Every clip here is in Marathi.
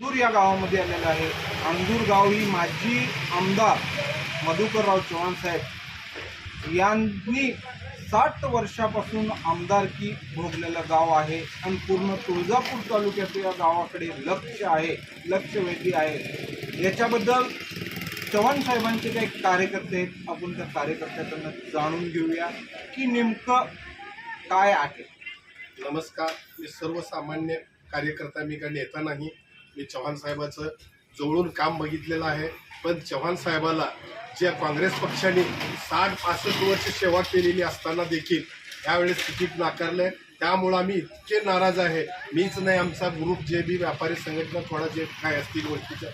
अंदूर या गावामध्ये आलेलं आहे. अंदूर गाव ही माजी आमदार मधुकरराव चव्हाण साहेब यांनी साठ वर्षापासून आमदारकी भोगलेलं गाव आहे आणि पूर्ण तुळजापूर तालुक्याचं या गावाकडे लक्ष आहे लक्ष वेधी आहे. याच्याबद्दल चव्हाण साहेबांचे काही कार्यकर्ते आहेत. आपण त्या कार्यकर्त्याकडनं जाणून घेऊया की नेमकं काय आहे. नमस्कार. मी सर्वसामान्य कार्यकर्ता मी का नेता नाही. मी चव्हाण साहेबाचं जवळून काम बघितलेलं आहे. पण चव्हाण साहेबाला ज्या काँग्रेस पक्षाने साठ पासष्ट वर्ष सेवा केलेली असताना देखील त्यावेळेस तिकीट नाकारलं त्यामुळं आम्ही इतके नाराज आहे. मीच नाही आमचा ग्रुप जे बी व्यापारी संघटना थोडा जे काय असतील गोष्टीच्या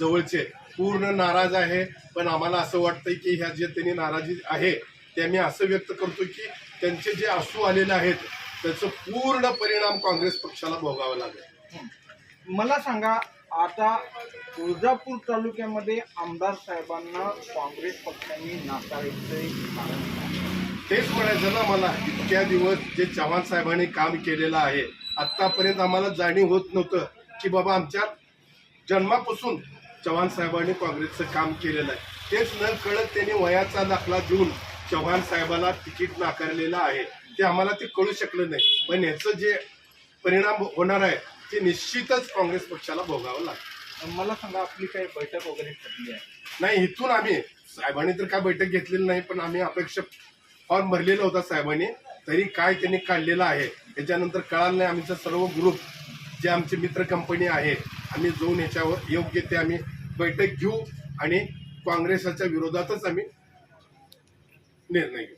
जवळचे पूर्ण नाराज आहे. पण आम्हाला असं वाटतंय की ह्या जे त्यांनी नाराजी आहे ते आम्ही असं व्यक्त करतो की त्यांचे जे आसू आलेले आहेत त्याचं पूर्ण परिणाम काँग्रेस पक्षाला भोगावा लागेल. मला सांगा आता तुळजापूर तालुक्यामध्ये आमदार साहेबांना काँग्रेस पक्षाने नाकारायचं कारण तेच म्हणायचं ना मला इतक्या दिवस जे चव्हाण साहेबांनी काम केलेलं आहे आत्तापर्यंत आम्हाला जाणीव होत नव्हतं की बाबा आमच्या जन्मापासून चव्हाण साहेबांनी काँग्रेसचं काम केलेलं आहे. तेच न कळत त्यांनी वयाचा दाखला देऊन चव्हाण साहेबाला तिकीट नाकारलेलं आहे. ते आम्हाला ते कळू शकलं नाही. पण ह्याचं जे परिणाम होणार आहे ते निश्चितच काँग्रेस पक्षाला भोगावं लागेल. मला सांगा आपली काही बैठक वगैरे ठरली आहे? नाही इथून आम्ही साहेबांनी तर काय बैठक घेतलेली नाही पण आम्ही अपेक्षा फॉर्म भरलेला होता साहेबांनी तरी काय त्यांनी काढलेलं आहे त्याच्यानंतर कळालं नाही आमचा सर्व ग्रुप जे आमचे मित्र कंपनी आहे आम्ही जाऊन याच्यावर योग्य ते आम्ही बैठक घेऊ आणि काँग्रेसच्या विरोधातच आम्ही निर्णय घेऊ.